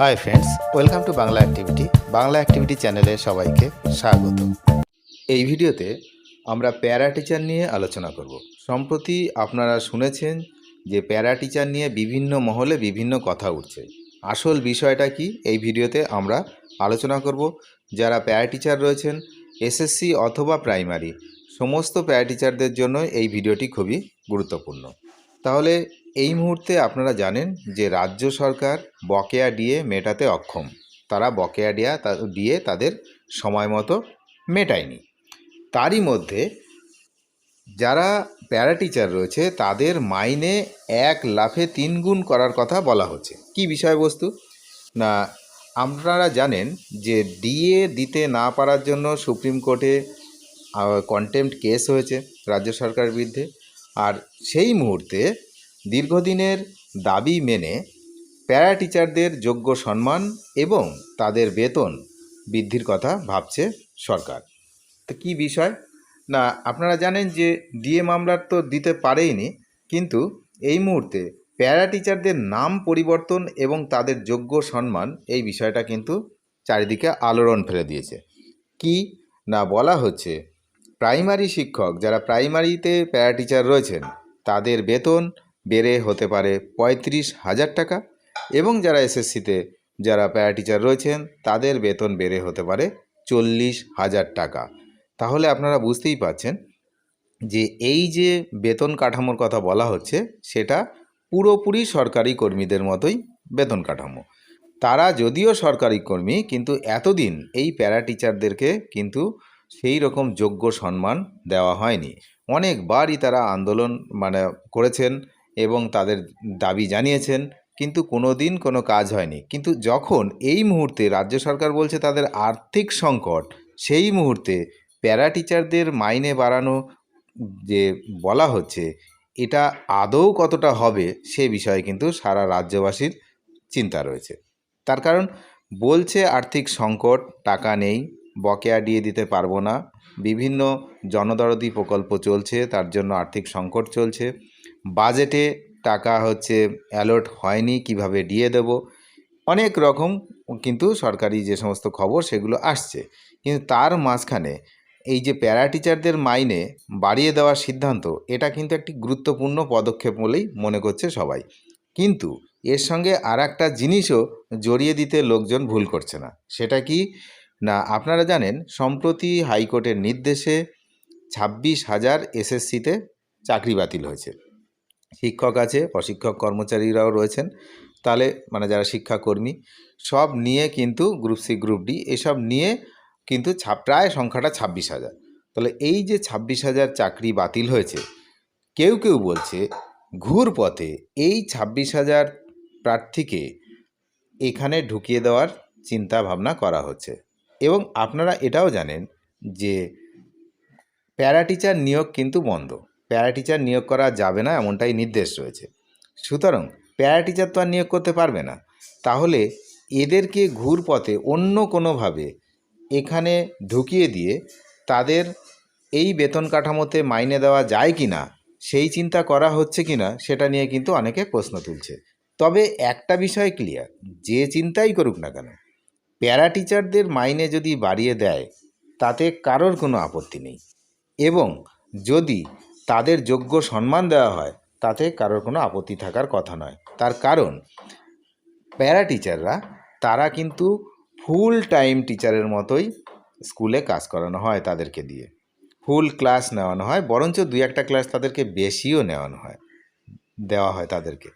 Hi friends welcome to Bangla activity Bangla activity চ্যানেলে সবাইকে স্বাগত। এই ভিডিওতে আমরা প্যারা টিচার নিয়ে আলোচনা করব। সম্প্রতি আপনারা শুনেছেন যে প্যারা টিচার নিয়ে বিভিন্ন মহলে বিভিন্ন কথা উঠছে। আসল বিষয়টা কি? এই ভিডিওতে আমরা আলোচনা করব। যারা প্যারা টিচার রয়েছেন এসএসসি অথবা প্রাইমারি, সমস্ত প্যারা টিচারদের জন্য এই ভিডিওটি খুবই গুরুত্বপূর্ণ। তাহলে এই মুহূর্তে আপনারা জানেন যে রাজ্য সরকার বকেয়া ডিএ মেটাতে অক্ষম। তারা বকেয়া ডিয়া ডিএ তাদের সময় মতো মেটায়নি। তারই মধ্যে যারা প্যারা টিচার রয়েছে, তাদের মাইনে এক লাফে তিন গুণ করার কথা বলা হচ্ছে। কি বিষয়বস্তু? না, আপনারা জানেন যে ডিএ দিতে না পারার জন্য সুপ্রিম কোর্টে কন্টেম্পট কেস হয়েছে রাজ্য সরকারের বিরুদ্ধে। আর সেই মুহূর্তে দীর্ঘদিনের দাবি মেনে প্যারা টিচারদের যোগ্য সম্মান এবং তাদের বেতন বৃদ্ধির কথা ভাবছে সরকার। তো কী বিষয়? না, আপনারা জানেন যে ডিএ মামলার তো দিতে পারেইনি, কিন্তু এই মুহূর্তে প্যারা টিচারদের নাম পরিবর্তন এবং তাদের যোগ্য সম্মান এই বিষয়টা কিন্তু চারিদিকে আলোড়ন ফেলে দিয়েছে। কি না বলা হচ্ছে প্রাইমারি শিক্ষক যারা প্রাইমারিতে প্যারা টিচার রয়েছেন, তাদের বেতন বেড়ে হতে পারে পঁয়ত্রিশ হাজার টাকা এবং যারা এসএসসিতে যারা প্যারা টিচার রয়েছেন, তাদের বেতন বেড়ে হতে পারে চল্লিশ হাজার টাকা। তাহলে আপনারা বুঝতেই পাচ্ছেন যে এই যে বেতন কাঠামোর কথা বলা হচ্ছে, সেটা পুরোপুরি সরকারি কর্মীদের মতোই বেতন কাঠামো। তারা যদিও সরকারি কর্মী, কিন্তু এতদিন এই প্যারা টিচারদেরকে কিন্তু সেই রকম যোগ্য সম্মান দেওয়া হয়নি। অনেকবারই তারা আন্দোলন মানে করেছেন এবং তাদের দাবি জানিয়েছেন, কিন্তু কোনো দিন কোনো কাজ হয়নি। কিন্তু যখন এই মুহূর্তে রাজ্য সরকার বলছে তাদের আর্থিক সংকট, সেই মুহূর্তে প্যারা টিচারদের মাইনে বাড়ানো যে বলা হচ্ছে, এটা আদৌ কতটা হবে সে বিষয়ে কিন্তু সারা রাজ্যবাসীর চিন্তা রয়েছে। তার কারণ, বলছে আর্থিক সংকট, টাকা নেই বকেয়া দিয়ে দিতে পারব না। বিভিন্ন জনদরদি প্রকল্প চলছে, তার জন্য আর্থিক সংকট চলছে। বাজেটে টাকা হচ্ছে অ্যালট হয়নি, কীভাবে দিয়ে দেব? অনেক রকম কিন্তু সরকারি যে সমস্ত খবর, সেগুলো আসছে। কিন্তু তার মাঝখানে এই যে প্যারা টিচারদের মাইনে বাড়িয়ে দেওয়ার সিদ্ধান্ত, এটা কিন্তু একটি গুরুত্বপূর্ণ পদক্ষেপ বলেই মনে করছে সবাই। কিন্তু এর সঙ্গে আর একটা জিনিসও জড়িয়ে দিতে লোকজন ভুল করছে না। সেটা কি? না, আপনারা জানেন, সম্প্রতি হাইকোর্টের নির্দেশে ছাব্বিশ হাজার এসএসসিতে চাকরি বাতিল হয়েছে। শিক্ষক আছে অশিক্ষক কর্মচারীরাও রয়েছেন। তাহলে মানে যারা শিক্ষাকর্মী, সব নিয়ে কিন্তু গ্রুপ সি, গ্রুপ ডি, এসব নিয়ে কিন্তু প্রায় সংখ্যাটা ছাব্বিশ হাজার। তাহলে এই যে ছাব্বিশ হাজার চাকরি বাতিল হয়েছে, কেউ কেউ বলছে ঘুর পথে এই ছাব্বিশ হাজার প্রার্থীকে এখানে ঢুকিয়ে দেওয়ার চিন্তা ভাবনা করা হচ্ছে। এবং আপনারা এটাও জানেন যে প্যারা টিচার নিয়োগ কিন্তু বন্ধ। প্যারা টিচার নিয়োগ করা যাবে না এমনটাই নির্দেশ রয়েছে। সুতরাং প্যারা টিচার তো আর নিয়োগ করতে পারবে না। তাহলে এদেরকে ঘুর পথে অন্য কোনোভাবে এখানে ঢুকিয়ে দিয়ে তাদের এই বেতন কাঠামোতে মাইনে দেওয়া যায় কি না সেই চিন্তা করা হচ্ছে কি না সেটা নিয়ে কিন্তু অনেকে প্রশ্ন তুলছে। তবে একটা বিষয় ক্লিয়ার যে চিন্তাই করুক না কেন প্যারা টিচারদের মাইনে যদি বাড়িয়ে দেয়, তাতে কারোর কোনো আপত্তি নেই। এবং যদি তাদের যোগ্য সম্মান দেওয়া হয়, তাতে কারোর কোনো আপত্তি থাকার কথা নয়। তার কারণ, প্যারা টিচাররা, তারা কিন্তু ফুল টাইম টিচারের মতোই স্কুলে কাজ করানো হয় তাদেরকে দিয়ে। ফুল ক্লাস নেওয়ানো হয়, বরঞ্চ দুই একটা ক্লাস তাদেরকে বেশিও নেওয়ানো হয়, দেওয়া হয় তাদেরকে।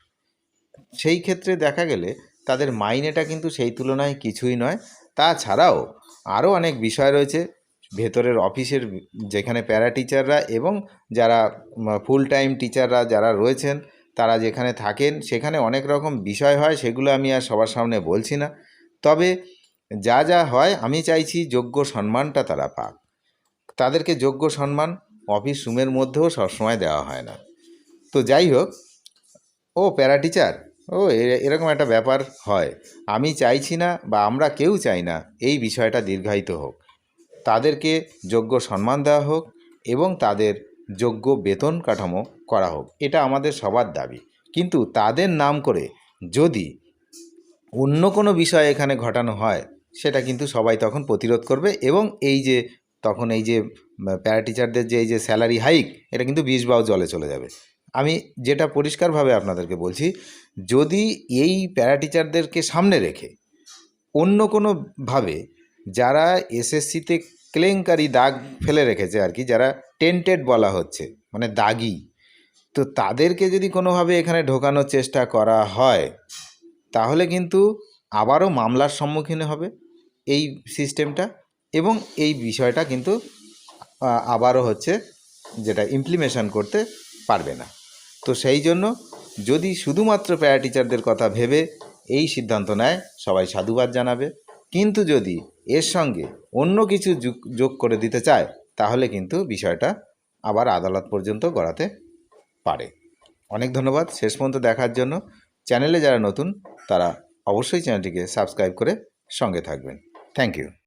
সেই ক্ষেত্রে দেখা গেলে তাদের মাইনেটা কিন্তু সেই তুলনায় কিছুই নয়। তাছাড়াও আরও অনেক বিষয় রয়েছে। ভেতরের অফিসের যেখানে প্যারা টিচাররা এবং যারা ফুল টাইম টিচাররা যারা রয়েছেন, তারা যেখানে থাকেন, সেখানে অনেক রকম বিষয় হয়, সেগুলো আমি আর সবার সামনে বলছি না। তবে যা যা হয়, আমি চাইছি যোগ্য সম্মানটা তারা পাক। তাদেরকে যোগ্য সম্মান অফিস রুমের মধ্যেও সবসময় দেওয়া হয় না। তো যাই হোক, ও প্যারা টিচার ও এরকম একটা ব্যাপার হয়। আমি চাইছি না বা আমরা কেউ চাই না, এই বিষয়টা দীর্ঘায়িত হোক। তাদেরকে যোগ্য সম্মান দেওয়া হোক এবং তাদের যোগ্য বেতন কাঠামো করা হোক, এটা আমাদের সবার দাবি। কিন্তু তাদের নাম করে যদি অন্য কোনো বিষয় এখানে ঘটানো হয়, সেটা কিন্তু সবাই তখন প্রতিরোধ করবে এবং এই যে, তখন এই যে প্যারা টিচারদের যে, এই যে, স্যালারি হাইক, এটা কিন্তু বিষ বাও জলে চলে যাবে। আমি যেটা পরিষ্কারভাবে আপনাদেরকে বলছি, যদি এই প্যারা টিচারদেরকে সামনে রেখে অন্য কোনোভাবে যারা এসএসসিতে কেলেঙ্কারি দাগ ফেলে রেখেছে আর কি, যারা টেন্টেড বলা হচ্ছে মানে দাগি, তো তাদেরকে যদি কোনোভাবে এখানে ঢোকানোর চেষ্টা করা হয়, তাহলে কিন্তু আবারও মামলার সম্মুখীন হবে এই সিস্টেমটা এবং এই বিষয়টা কিন্তু আবারও হচ্ছে যেটা ইমপ্লিমেশন করতে পারবে না। তো সেই জন্য যদি শুধুমাত্র প্যারা টিচারদের কথা ভেবে এই সিদ্ধান্ত নেয়, সবাই সাধুবাদ জানাবে। কিন্তু যদি এর সঙ্গে অন্য কিছু যোগ করে দিতে চায়, তাহলে কিন্তু বিষয়টা আবার আদালত পর্যন্ত গড়াতে পারে। অনেক ধন্যবাদ শেষ পর্যন্ত দেখার জন্য। চ্যানেলে যারা নতুন, তারা অবশ্যই চ্যানেলটিকে সাবস্ক্রাইব করে সঙ্গে থাকবেন। Thank you.